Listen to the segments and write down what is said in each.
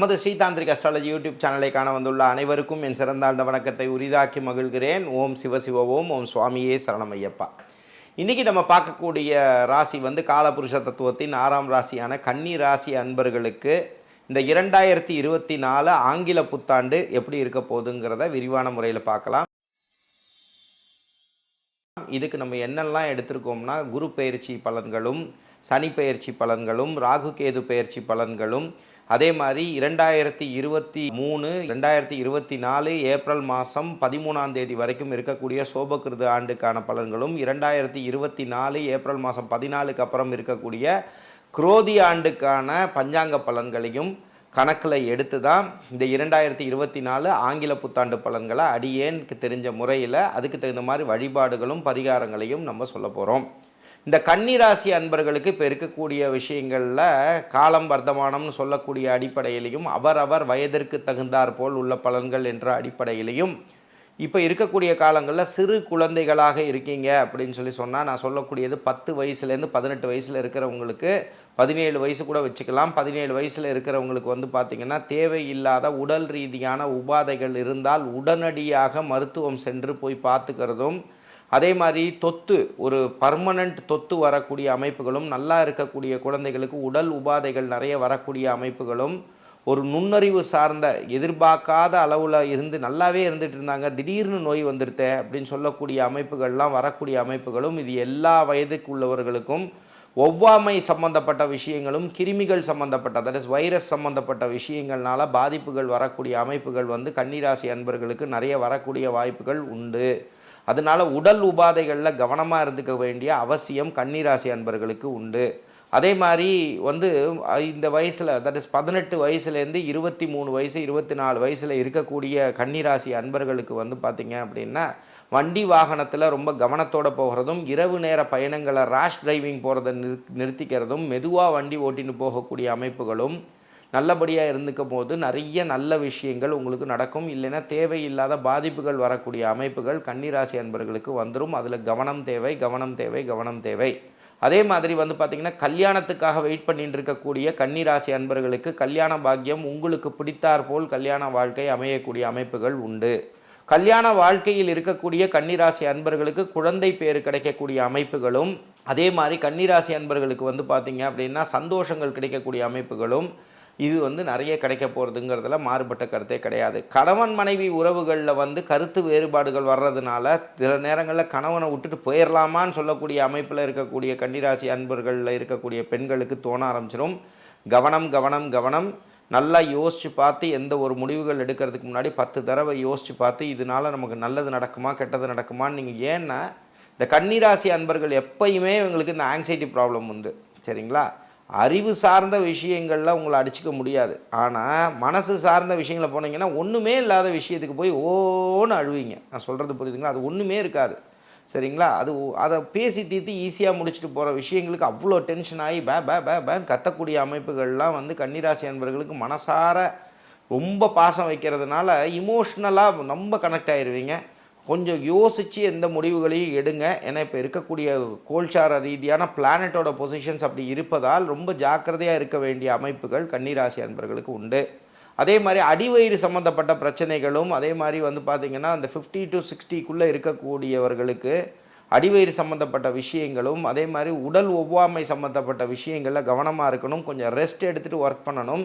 நமது Shri tantric astrology YouTube சேனலை காண வந்துள்ள அனைவருக்கும் என் சிறந்தாழ்ந்த வணக்கத்தை உரிதாக்கி மகிழ்கிறேன். ஓம் சிவசிவ ஓம் ஓம் சுவாமியே சரணமையப்பா. இன்னைக்கு நம்ம பார்க்கக்கூடிய ராசி வந்து காலபுருஷ தத்துவத்தின் ஆறாம் ராசியான கன்னி ராசி அன்பர்களுக்கு இந்த இரண்டாயிரத்தி இருபத்தி நாலு ஆங்கில புத்தாண்டு எப்படி இருக்க போகுதுங்கிறத விரிவான முறையில் பார்க்கலாம். இதுக்கு நம்ம என்னெல்லாம் எடுத்திருக்கோம்னா குரு பயிற்சி பலன்களும் சனி பயிற்சி பலன்களும் ராகு கேது பயிற்சி பலன்களும் அதே மாதிரி இரண்டாயிரத்தி இருபத்தி மூணு ரெண்டாயிரத்தி இருபத்தி நாலு ஏப்ரல் மாதம் பதிமூணாம் தேதி வரைக்கும் இருக்கக்கூடிய சோபகிருது ஆண்டுக்கான பலன்களும் இரண்டாயிரத்தி இருபத்தி நாலு ஏப்ரல் மாதம் பதினாலுக்கு அப்புறம் இருக்கக்கூடிய குரோதி ஆண்டுக்கான பஞ்சாங்க பலன்களையும் கணக்கில் எடுத்து தான் இந்த இரண்டாயிரத்தி இருபத்தி நாலு ஆங்கில புத்தாண்டு பலன்களை அடியேனுக்கு தெரிஞ்ச முறையில் அதுக்கு தகுந்த மாதிரி வழிபாடுகளும் பரிகாரங்களையும் நம்ம சொல்ல போகிறோம். இந்த கன்னிராசி அன்பர்களுக்கு இப்போ இருக்கக்கூடிய விஷயங்களில் காலம் வர்த்தமானம்னு சொல்லக்கூடிய அடிப்படையிலையும் அவரவர் வயதிற்கு தகுந்தாற் போல் உள்ள பலன்கள் என்ற அடிப்படையிலையும் இப்போ இருக்கக்கூடிய காலங்களில் சிறு குழந்தைகளாக இருக்கீங்க அப்படின்னு சொல்லி சொன்னால் நான் சொல்லக்கூடியது பத்து வயசுலேருந்து பதினெட்டு வயசில் இருக்கிறவங்களுக்கு பதினேழு வயசு கூட வச்சுக்கலாம். பதினேழு வயசில் இருக்கிறவங்களுக்கு வந்து பார்த்திங்கன்னா தேவையில்லாத உடல் ரீதியான உபாதைகள் இருந்தால் உடனடியாக மருத்துவம் சென்று போய் பார்த்துக்கிறதும் அதே மாதிரி தொத்து ஒரு பர்மனண்ட் தொத்து வரக்கூடிய அமைப்புகளும் நல்லா இருக்கக்கூடிய குழந்தைகளுக்கு உடல் உபாதைகள் நிறைய வரக்கூடிய அமைப்புகளும் ஒரு நுண்ணறிவு சார்ந்த எதிர்பார்க்காத அளவில் இருந்து நல்லாவே இருந்துட்டு இருந்தாங்க திடீர்னு நோய் வந்துருத்த அப்படின்னு சொல்லக்கூடிய அமைப்புகள்லாம் வரக்கூடிய அமைப்புகளும் இது எல்லா வயதுக்கு உள்ளவர்களுக்கும் ஒவ்வாமை சம்பந்தப்பட்ட விஷயங்களும் கிருமிகள் சம்பந்தப்பட்ட தட் இஸ் வைரஸ் சம்பந்தப்பட்ட விஷயங்கள்னால பாதிப்புகள் வரக்கூடிய அமைப்புகள் வந்து கன்னிராசி அன்பர்களுக்கு நிறைய வரக்கூடிய வாய்ப்புகள் உண்டு. அதனால உடல் உபாதைகளில் கவனமாக இருந்துக்க வேண்டிய அவசியம் கன்னிராசி அன்பர்களுக்கு உண்டு. அதே மாதிரி வந்து இந்த வயசில் தட் இஸ் பதினெட்டு வயசுலேருந்து இருபத்தி மூணு வயசு இருபத்தி நாலு வயசில் இருக்கக்கூடிய கன்னிராசி அன்பர்களுக்கு வந்து பார்த்திங்க அப்படின்னா வண்டி வாகனத்தில் ரொம்ப கவனத்தோடு போகிறதும் இரவு நேர பயணங்களை ரேஷ் டிரைவிங் போகிறத நிறு நிறுத்திக்கிறதும் மெதுவாக வண்டி ஓட்டின்னு போகக்கூடிய அமைப்புகளும் நல்லபடியாக இருந்துக்க போது நிறைய நல்ல விஷயங்கள் உங்களுக்கு நடக்கும். இல்லைன்னா தேவையில்லாத பாதிப்புகள் வரக்கூடிய அமைப்புகள் கன்னிராசி அன்பர்களுக்கு வந்துடும் அதில் கவனம் தேவை கவனம் தேவை கவனம் தேவை. அதே மாதிரி வந்து பார்த்திங்கன்னா கல்யாணத்துக்காக வெயிட் பண்ணிட்டு இருக்கக்கூடிய கன்னிராசி அன்பர்களுக்கு கல்யாண பாக்கியம் உங்களுக்கு பிடித்தாற்போல் கல்யாண வாழ்க்கை அமையக்கூடிய அமைப்புகள் உண்டு. கல்யாண வாழ்க்கையில் இருக்கக்கூடிய கன்னிராசி அன்பர்களுக்கு குழந்தை பேர் கிடைக்கக்கூடிய அமைப்புகளும் அதே மாதிரி கன்னிராசி அன்பர்களுக்கு வந்து பார்த்திங்க அப்படின்னா சந்தோஷங்கள் கிடைக்கக்கூடிய அமைப்புகளும் இது வந்து நிறைய கிடைக்க போகிறதுங்கிறதுல மாறுபட்ட கருத்தே கிடையாது. கணவன் மனைவி உறவுகளில் வந்து கருத்து வேறுபாடுகள் வர்றதுனால சில நேரங்களில் கணவனை விட்டுட்டு போயிடலாமான்னு சொல்லக்கூடிய அமைப்பில் இருக்கக்கூடிய கன்னிராசி அன்பர்களில் இருக்கக்கூடிய பெண்களுக்கு தோண ஆரம்பிச்சிடும் கவனம் கவனம் கவனம். நல்லா யோசித்து பார்த்து எந்த ஒரு முடிவுகள் எடுக்கிறதுக்கு முன்னாடி பத்து தடவை யோசித்து பார்த்து இதனால் நமக்கு நல்லது நடக்குமா கெட்டது நடக்குமான்னு நீங்கள் ஏன்னா இந்த கன்னிராசி அன்பர்கள் எப்பயுமே இவங்களுக்கு இந்த ஆங்ஸைட்டி ப்ராப்ளம் உண்டு. சரிங்களா? அறிவு சார்ந்த விஷயங்கள்லாம் உங்களை அடிச்சிக்க முடியாது. ஆனால் மனசு சார்ந்த விஷயங்களை போனீங்கன்னா ஒன்றுமே இல்லாத விஷயத்துக்கு போய் ஓன்னு அழுவீங்க. நான் சொல்கிறது புரியுதுங்களா? அது ஒன்றுமே இருக்காது. சரிங்களா? அது அதை பேசி தீர்த்து ஈஸியாக முடிச்சுட்டு போகிற விஷயங்களுக்கு அவ்வளோ டென்ஷன் ஆகி பே பே பே பேன் கத்தக்கூடிய அமைப்புகள்லாம் வந்து கன்னிராசி அன்பர்களுக்கு மனசார ரொம்ப பாசம் வைக்கிறதுனால இமோஷ்னலாக ரொம்ப கனெக்ட் ஆயிடுவீங்க கொஞ்சம் யோசித்து எந்த முடிவுகளையும் எடுங்க. ஏன்னா இப்போ இருக்கக்கூடிய கோல்சார ரீதியான பிளானட்டோட பொசிஷன்ஸ் அப்படி இருப்பதால் ரொம்ப ஜாக்கிரதையாக இருக்க வேண்டிய அமைப்புகள் கன்னிராசி அன்பர்களுக்கு உண்டு. அதே மாதிரி அடிவயிறு சம்மந்தப்பட்ட பிரச்சனைகளும் அதே மாதிரி வந்து பார்த்திங்கன்னா அந்த ஃபிஃப்டி டு சிக்ஸ்டிக்குள்ளே இருக்கக்கூடியவர்களுக்கு அடிவயிறு சம்மந்தப்பட்ட விஷயங்களும் அதே மாதிரி உடல் ஒவ்வாமை சம்மந்தப்பட்ட விஷயங்களில் கவனமாக இருக்கணும். கொஞ்சம் ரெஸ்ட் எடுத்துகிட்டு ஒர்க் பண்ணணும்.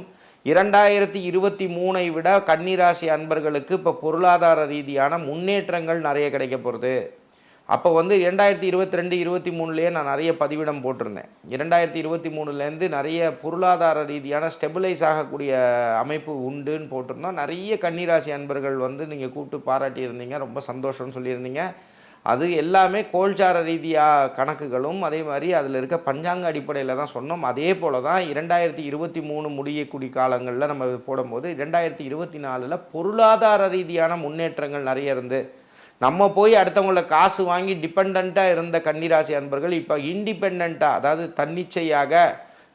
இரண்டாயிரத்தி இருபத்தி மூணை விட கன்னிராசி அன்பர்களுக்கு இப்போ பொருளாதார ரீதியான முன்னேற்றங்கள் நிறைய கிடைக்க போகிறது அப்போ வந்து இரண்டாயிரத்தி இருபத்தி ரெண்டு இருபத்தி மூணுலேயே நான் நிறைய பதிவிடம் போட்டிருந்தேன். இரண்டாயிரத்தி இருபத்தி மூணுலேருந்து நிறைய பொருளாதார ரீதியான ஸ்டெபிலைஸ் ஆகக்கூடிய அமைப்பு உண்டுன்னு போட்டிருந்தோம். நிறைய கன்னிராசி அன்பர்கள் வந்து நீங்கள் கூப்பிட்டு பாராட்டியிருந்தீங்க. ரொம்ப சந்தோஷம்னு சொல்லியிருந்தீங்க. அது எல்லாமே கோல்சார ரீதியாக கணக்குகளும் அதே மாதிரி அதில் இருக்க பஞ்சாங்க அடிப்படையில் தான் சொன்னோம். அதே போல் தான் இரண்டாயிரத்தி இருபத்தி மூணு முடியக்கூடிய காலங்களில் நம்ம போடும்போது இரண்டாயிரத்தி இருபத்தி நாலில் பொருளாதார ரீதியான முன்னேற்றங்கள் நிறைய இருந்து நம்ம போய் அடுத்தவங்கள காசு வாங்கி டிபெண்ட்டாக இருந்த கன்னிராசி அன்பர்கள் இப்போ இண்டிபெண்ட்டாக அதாவது தன்னிச்சையாக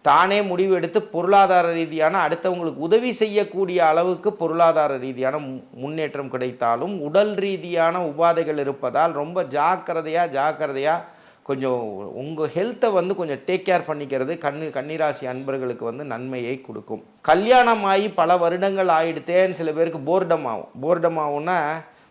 தானே முடிவு எடுத்து பொருளாதார ரீதியான அடுத்தவங்களுக்கு உதவி செய்யக்கூடிய அளவுக்கு பொருளாதார ரீதியான முன்னேற்றம் கிடைத்தாலும் உடல் ரீதியான உபாதைகள் இருப்பதால் ரொம்ப ஜாக்கிரதையாக ஜாக்கிரதையாக கொஞ்சம் உங்கள் ஹெல்த்தை வந்து கொஞ்சம் டேக் கேர் பண்ணிக்கிறது கண்ணு கன்னிராசி அன்பர்களுக்கு வந்து நன்மையை கொடுக்கும். கல்யாணம் ஆகி பல வருடங்கள் ஆகிடுத்தேன்னு சில பேருக்கு போர்டம் ஆகும். போர்டம் ஆகும்னா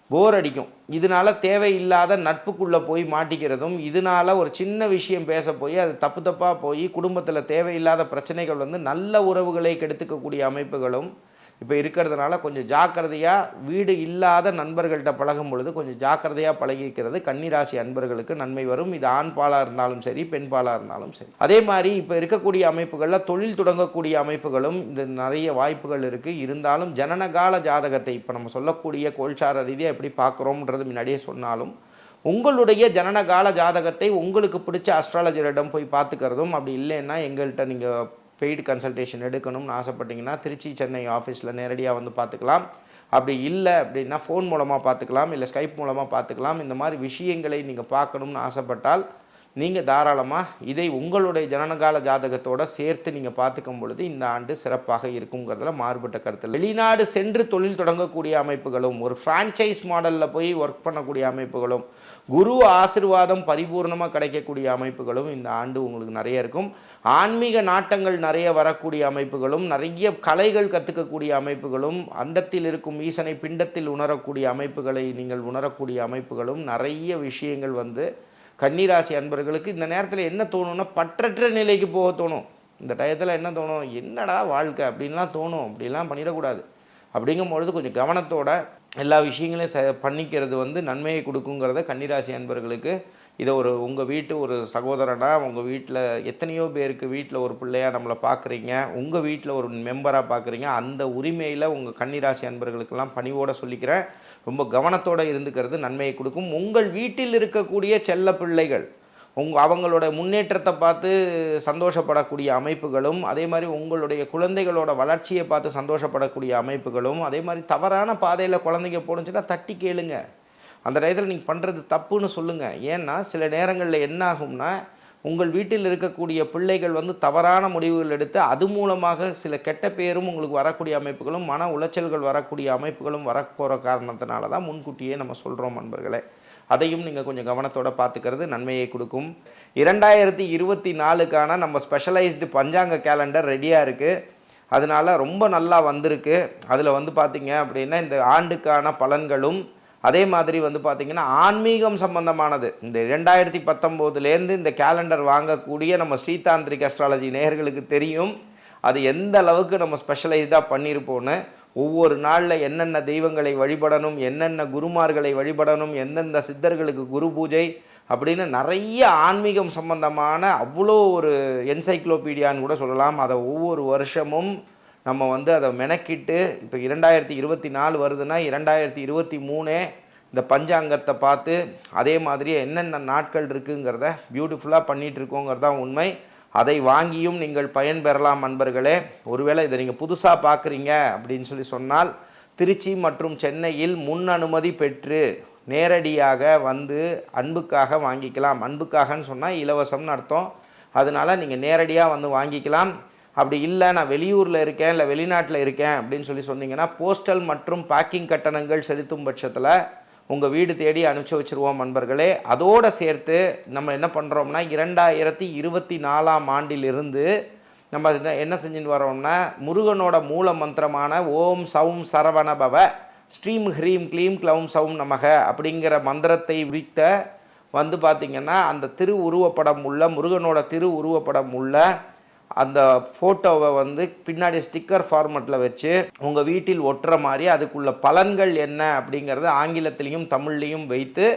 போர் அடிக்கும். இதனால தேவையில்லாத நட்புக்குள்ளே போய் மாட்டிக்கிறதும் இதனால ஒரு சின்ன விஷயம் பேச போய் அது தப்பு தப்பாக போய் குடும்பத்தில் தேவையில்லாத பிரச்சனைகள் வந்து நல்ல உறவுகளை கெடுத்துக்கக்கூடிய அமைப்புகளும் இப்போ இருக்கிறதுனால கொஞ்சம் ஜாக்கிரதையாக வீடு இல்லாத நண்பர்கள்ட்ட பழகும் பொழுது கொஞ்சம் ஜாக்கிரதையாக பழகிக்கிறது கன்னிராசி அன்பர்களுக்கு நன்மை வரும். இது ஆண் பாலாக இருந்தாலும் சரி பெண் பாலாக இருந்தாலும் சரி. அதே மாதிரி இப்போ இருக்கக்கூடிய அமைப்புகளில் தொழில் தொடங்கக்கூடிய அமைப்புகளும் இந்த நிறைய வாய்ப்புகள் இருக்குது இருந்தாலும் ஜனனகால ஜாதகத்தை இப்போ நம்ம சொல்லக்கூடிய கோல்சார ரீதியாக எப்படி பார்க்குறோம்ன்றது முன்னாடியே சொன்னாலும் உங்களுடைய ஜனனகால ஜாதகத்தை உங்களுக்கு பிடிச்ச அஸ்ட்ராலஜரிடம் போய் பார்த்துக்கிறதும் அப்படி இல்லைன்னா எங்கள்கிட்ட நீங்கள் பெய்டு கன்சல்டேஷன் எடுக்கணும்னு ஆசைப்பட்டீங்கன்னா திருச்சி சென்னை ஆஃபீஸில் நேரடியாக வந்து பார்த்துக்கலாம். அப்படி இல்லை அப்படின்னா ஃபோன் மூலமாக பார்த்துக்கலாம் இல்லை ஸ்கைப் மூலமாக பார்த்துக்கலாம். இந்த மாதிரி விஷயங்களை நீங்கள் பார்க்கணும்னு ஆசைப்பட்டால் நீங்கள் தாராளமாக இதை உங்களுடைய ஜனனகால ஜாதகத்தோட சேர்த்து நீங்கள் பார்த்துக்கும் பொழுது இந்த ஆண்டு சிறப்பாக இருக்குங்கிறதுல மாறுபட்ட கருத்து வெளிநாடு சென்று தொழில் தொடங்கக்கூடிய அமைப்புகளும் ஒரு ஃப்ரான்ச்சைஸ் மாடலில் போய் ஒர்க் பண்ணக்கூடிய அமைப்புகளும் குரு ஆசிர்வாதம் பரிபூர்ணமாக கிடைக்கக்கூடிய அமைப்புகளும் இந்த ஆண்டு உங்களுக்கு நிறைய இருக்கும். ஆன்மீக நாட்டங்கள் நிறைய வரக்கூடிய அமைப்புகளும் நிறைய கலைகள் கற்றுக்கக்கூடிய அமைப்புகளும் அண்டத்தில் இருக்கும் ஈசனை பிண்டத்தில் உணரக்கூடிய அமைப்புகளை நீங்கள் உணரக்கூடிய அமைப்புகளும் நிறைய விஷயங்கள் வந்து கன்னிராசி அன்பர்களுக்கு இந்த நேரத்தில் என்ன தோணும்னா பற்றற்ற நிலைக்கு போக தோணும். இந்த டயத்தில் என்ன தோணும்? என்னடா வாழ்க்கை அப்படின்லாம் தோணும். அப்படிலாம் பண்ணிடக்கூடாது. அப்படிங்கும் பொழுது கொஞ்சம் கவனத்தோட எல்லா விஷயங்களையும் ச பண்ணிக்கிறது வந்து நன்மையை கொடுக்குங்கிறத கன்னிராசி அன்பர்களுக்கு இதை ஒரு உங்கள் வீட்டு ஒரு சகோதரனா உங்கள் வீட்டில் எத்தனையோ பேருக்கு வீட்டில் ஒரு பிள்ளையாக நம்மளை பார்க்குறீங்க உங்கள் வீட்டில் ஒரு மெம்பராக பார்க்குறீங்க அந்த உரிமையில் உங்கள் கன்னிராசி அன்பர்களுக்கெல்லாம் பணிவோட சொல்லிக்கிறேன். ரொம்ப கவனத்தோடு இருந்துக்கிறது நன்மையை கொடுக்கும். உங்கள் வீட்டில் இருக்கக்கூடிய செல்ல பிள்ளைகள் உங்க அவங்களோட முன்னேற்றத்தை பார்த்து சந்தோஷப்படக்கூடிய அமைப்புகளும் அதே மாதிரி உங்களுடைய குழந்தைகளோட வளர்ச்சியை பார்த்து சந்தோஷப்படக்கூடிய அமைப்புகளும் அதே மாதிரி தவறான பாதையில் குழந்தைங்க போணுச்சுன்னா தட்டி கேளுங்க. அந்த டயத்தில் நீங்கள் பண்ணுறது தப்புன்னு சொல்லுங்கள் ஏன்னா சில நேரங்களில் என்ன ஆகும்னா உங்கள் வீட்டில் இருக்கக்கூடிய பிள்ளைகள் வந்து தவறான முடிவுகள் எடுத்து அது மூலமாக சில கெட்ட பேரும் உங்களுக்கு வரக்கூடிய அமைப்புகளும் மன உளைச்சல்கள் வரக்கூடிய அமைப்புகளும் வரப்போகிற காரணத்தினால தான் முன்கூட்டியே நம்ம சொல்கிறோம் நண்பர்களே. அதையும் நீங்கள் கொஞ்சம் கவனத்தோடு பார்த்துக்கிறது நன்மையை கொடுக்கும். இரண்டாயிரத்தி இருபத்தி நாலுக்கான நம்ம ஸ்பெஷலைஸ்டு பஞ்சாங்க கேலண்டர் ரெடியாக இருக்குது அதனால ரொம்ப நல்லா வந்திருக்கு. அதில் வந்து பார்த்தீங்க அப்படின்னா இந்த ஆண்டுக்கான பலன்களும் அதே மாதிரி வந்து பார்த்திங்கன்னா ஆன்மீகம் சம்பந்தமானது. இந்த ரெண்டாயிரத்தி பத்தொம்போதுலேருந்து இந்த கேலண்டர் வாங்கக்கூடிய நம்ம ஸ்ரீதாந்திரிக் அஸ்ட்ராலஜி நேயர்களுக்கு தெரியும். அது எந்த அளவுக்கு நம்ம ஸ்பெஷலைஸ்டாக பண்ணியிருப்போன்னு ஒவ்வொரு நாளில் என்னென்ன தெய்வங்களை வழிபடணும் என்னென்ன குருமார்களை வழிபடணும் எந்தெந்த சித்தர்களுக்கு குரு பூஜை அப்படின்னு நிறைய ஆன்மீகம் சம்பந்தமான அவ்வளோ ஒரு என்சைக்ளோபீடியான்னு கூட சொல்லலாம். அதை ஒவ்வொரு வருஷமும் நம்ம வந்து அதை மெனக்கிட்டு இப்போ இரண்டாயிரத்தி இருபத்தி நாலு வருதுன்னா இரண்டாயிரத்தி இருபத்தி மூணே இந்த பஞ்சாங்கத்தை பார்த்து அதே மாதிரி என்னென்ன நாட்கள் இருக்குங்கிறத பியூட்டிஃபுல்லாக பண்ணிகிட்டு இருக்கோங்கிறது தான் உண்மை. அதை வாங்கியும் நீங்கள் பயன் பெறலாம் நண்பர்களே ஒருவேளை இதை நீங்கள் புதுசாக பார்க்குறீங்க அப்படின்னு சொல்லி சொன்னால் திருச்சி மற்றும் சென்னையில் முன் அனுமதி பெற்று நேரடியாக வந்து அன்புக்காக வாங்கிக்கலாம். அன்புக்காகன்னு சொன்னால் இலவசம்னு அர்த்தம். அதனால நீங்கள் நேரடியாக வந்து வாங்கிக்கலாம். அப்படி இல்லை நான் வெளியூரில் இருக்கேன் இல்லை வெளிநாட்டில் இருக்கேன் அப்படின்னு சொல்லி சொன்னீங்கன்னா போஸ்டல் மற்றும் பேக்கிங் கட்டணங்கள் செலுத்தும் பட்சத்தில் உங்கள் வீடு தேடி அனுப்பிச்சி வச்சுருவோம் நண்பர்களே. அதோடு சேர்த்து நம்ம என்ன பண்ணுறோம்னா இரண்டாயிரத்தி இருபத்தி நாலாம் ஆண்டிலிருந்து நம்ம என்ன- என்ன செஞ்சுட்டு வரோம்னா முருகனோட மூல மந்திரமான ஓம் சௌம் சரவண பவ ஸ்ரீம் ஹ்ரீம் க்ளீம் க்ளவும் சவும் நமக அப்படிங்கிற மந்திரத்தை விரித்த வந்து பார்த்திங்கன்னா அந்த திரு உருவப்படம் உள்ள முருகனோட திரு உருவப்படம் உள்ள அந்த ஃபோட்டோவை வந்து பின்னாடி ஸ்டிக்கர் ஃபார்மெட்டில் வச்சு உங்கள் வீட்டில் ஒட்டுற மாதிரி அதுக்குள்ள பலன்கள் என்ன அப்படிங்கிறத ஆங்கிலத்திலையும் தமிழ்லையும் வைத்து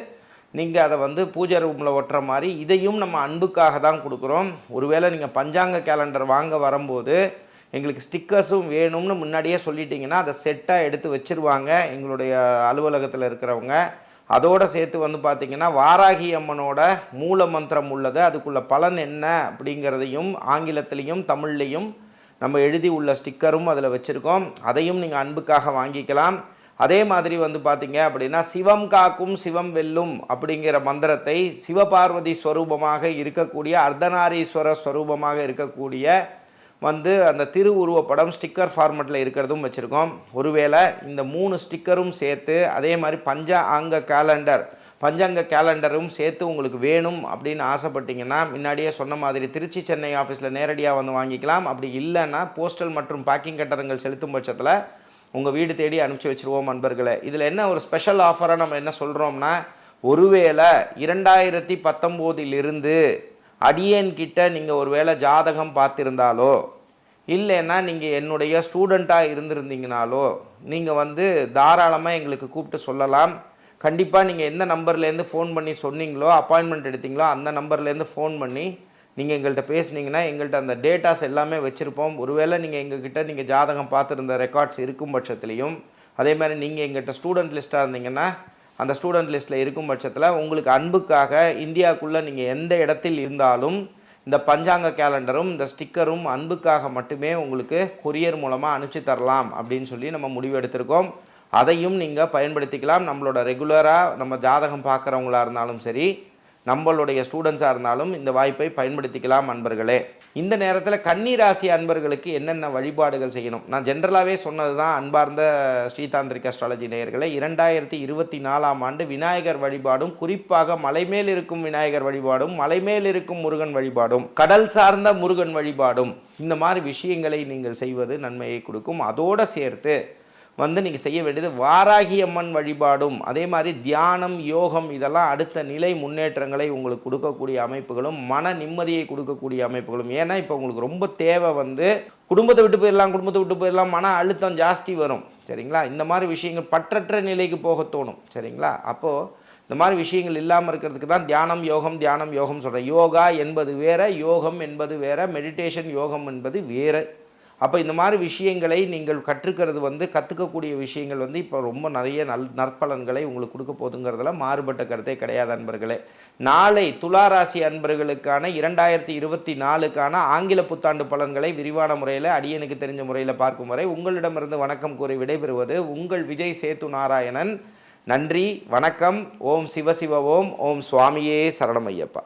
நீங்கள் அதை வந்து பூஜை ரூமில் ஒட்டுற மாதிரி இதையும் நம்ம அன்புக்காக தான் கொடுக்குறோம். ஒருவேளை நீங்கள் பஞ்சாங்க கேலண்டர் வாங்க வரும்போது எங்களுக்கு ஸ்டிக்கர்ஸும் வேணும்னு முன்னாடியே சொல்லிட்டீங்கன்னா அதை செட்டாக எடுத்து வச்சிருவாங்க எங்களுடைய அலுவலகத்தில் இருக்கிறவங்க. அதோட சேர்த்து வந்து பார்த்தீங்கன்னா வாராகி அம்மனோட மூல மந்திரம் உள்ளது. அதுக்குள்ள பலன் என்ன அப்படிங்கிறதையும் ஆங்கிலத்திலையும் தமிழ்லையும் நம்ம எழுதி உள்ள ஸ்டிக்கரும் அதில் வச்சுருக்கோம். அதையும் நீங்கள் அன்புக்காக வாங்கிக்கலாம். அதே மாதிரி வந்து பார்த்தீங்க அப்படின்னா சிவம் காக்கும் சிவம் வெல்லும் அப்படிங்கிற மந்திரத்தை சிவபார்வதி ஸ்வரூபமாக இருக்கக்கூடிய அர்த்தநாரீஸ்வர ஸ்வரூபமாக இருக்கக்கூடிய வந்து அந்த திருவுருவப்படம் ஸ்டிக்கர் ஃபார்மெட்டில் இருக்கிறதும் வச்சுருக்கோம். ஒருவேளை இந்த மூணு ஸ்டிக்கரும் சேர்த்து அதே மாதிரி பஞ்ச அங்க கேலண்டர் பஞ்சாங்க கேலண்டரும் சேர்த்து உங்களுக்கு வேணும் அப்படின்னு ஆசைப்பட்டீங்கன்னா முன்னாடியே சொன்ன மாதிரி திருச்சி சென்னை ஆஃபீஸில் நேரடியாக வந்து வாங்கிக்கலாம். அப்படி இல்லைன்னா போஸ்டல் மற்றும் பேக்கிங் கட்டணங்கள் செலுத்தும் பட்சத்தில் உங்கள் வீடு தேடி அனுப்பிச்சி வச்சிருவோம் நண்பர்களே. இதில் என்ன ஒரு ஸ்பெஷல் ஆஃபராக நம்ம என்ன சொல்கிறோம்னா ஒருவேளை இரண்டாயிரத்தி பத்தொம்போதிலிருந்து அடியேன் கிட்ட நீங்கள் ஒருவேளை ஜாதகம் பார்த்துருந்தாலோ இல்லைன்னா நீங்கள் என்னுடைய ஸ்டூடெண்ட்டாக இருந்திருந்தீங்கனாலோ நீங்கள் வந்து தாராளமாக எங்களுக்கு கூப்பிட்டு சொல்லலாம். கண்டிப்பாக நீங்கள் எந்த நம்பர்லேருந்து ஃபோன் பண்ணி சொன்னீங்களோ அப்பாயின்மெண்ட் எடுத்தீங்களோ அந்த நம்பர்லேருந்து ஃபோன் பண்ணி நீங்கள் எங்கள்கிட்ட பேசுனீங்கன்னா எங்கள்கிட்ட அந்த டேட்டாஸ் எல்லாமே வச்சுருப்போம். ஒருவேளை நீங்கள் எங்ககிட்ட நீங்கள் ஜாதகம் பார்த்துருந்த ரெக்கார்ட்ஸ் இருக்கும் பட்சத்துலையும் அதே மாதிரி நீங்கள் எங்கள்கிட்ட ஸ்டூடெண்ட் லிஸ்ட்டாக இருந்தீங்கன்னா அந்த ஸ்டூடெண்ட் லிஸ்ட்டில் இருக்கும் பட்சத்தில் உங்களுக்கு அன்புக்காக இந்தியாவுக்குள்ளே நீங்கள் எந்த இடத்தில் இருந்தாலும் இந்த பஞ்சாங்க கேலண்டரும் இந்த ஸ்டிக்கரும் அன்புக்காக மட்டுமே உங்களுக்கு கொரியர் மூலமாக அனுப்பிச்சி தரலாம் அப்படின்னு சொல்லி நம்ம முடிவு எடுத்திருக்கோம். அதையும் நீங்கள் பயன்படுத்திக்கலாம். நம்மளோட ரெகுலராக நம்ம ஜாதகம் பார்க்குறவங்களா இருந்தாலும் சரி நம்மளுடைய ஸ்டூடெண்ட்ஸாக இருந்தாலும் இந்த வாய்ப்பை பயன்படுத்திக்கலாம் அன்பர்களே. இந்த நேரத்தில் கன்னிராசி அன்பர்களுக்கு என்னென்ன வழிபாடுகள் செய்யணும்? நான் ஜென்ரலாகவே சொன்னது தான் அன்பார்ந்த ஸ்ரீதாந்திரிக் அஸ்ட்ராலஜி நேயர்களை. இரண்டாயிரத்தி இருபத்தி நாலாம் ஆண்டு விநாயகர் வழிபாடும் குறிப்பாக மலைமேல் இருக்கும் விநாயகர் வழிபாடும் மலைமேல் இருக்கும் முருகன் வழிபாடும் கடல் சார்ந்த முருகன் வழிபாடும். இந்த மாதிரி விஷயங்களை நீங்கள் செய்வது நன்மையை கொடுக்கும். அதோடு சேர்த்து வந்து நீங்கள் செய்ய வேண்டியது வாராகி அம்மன் வழிபாடும். அதே மாதிரி தியானம் யோகம் இதெல்லாம் அடுத்த நிலை முன்னேற்றங்களை உங்களுக்கு கொடுக்கக்கூடிய அமைப்புகளும் மன நிம்மதியை கொடுக்கக்கூடிய அமைப்புகளும். ஏன்னா இப்போ உங்களுக்கு ரொம்ப தேவை வந்து குடும்பத்தை விட்டு போயிடலாம் குடும்பத்தை விட்டு போயிடலாம் மன அழுத்தம் ஜாஸ்தி வரும். சரிங்களா? இந்த மாதிரி விஷயங்கள் பற்றற்ற நிலைக்கு போக தோணும். சரிங்களா? அப்போது இந்த மாதிரி விஷயங்கள் இல்லாமல் இருக்கிறதுக்கு தான் தியானம் யோகம் தியானம் யோகம் சொல்கிறேன் யோகா என்பது வேற யோகம் என்பது வேற மெடிடேஷன் யோகம் என்பது வேற அப்போ இந்த மாதிரி விஷயங்களை நீங்கள் கற்றுக்கிறது வந்து கற்றுக்கக்கூடிய விஷயங்கள் வந்து இப்போ ரொம்ப நிறைய நல் நற்பலன்களை உங்களுக்கு கொடுக்க போதுங்கிறதுல மாறுபட்ட கருத்தே கிடையாது அன்பர்களே. நாளை துளாராசி அன்பர்களுக்கான இரண்டாயிரத்தி இருபத்தி நாலுக்கான ஆங்கில புத்தாண்டு பலன்களை விரிவான முறையில் அடியனுக்கு தெரிஞ்ச முறையில் பார்க்கும் வரை உங்களிடமிருந்து வணக்கம் கூறி விடைபெறுவது உங்கள் விஜய் சேத்து நாராயணன். நன்றி வணக்கம். ஓம் சிவசிவ ஓம். ஓம் சுவாமியே சரணமையப்பா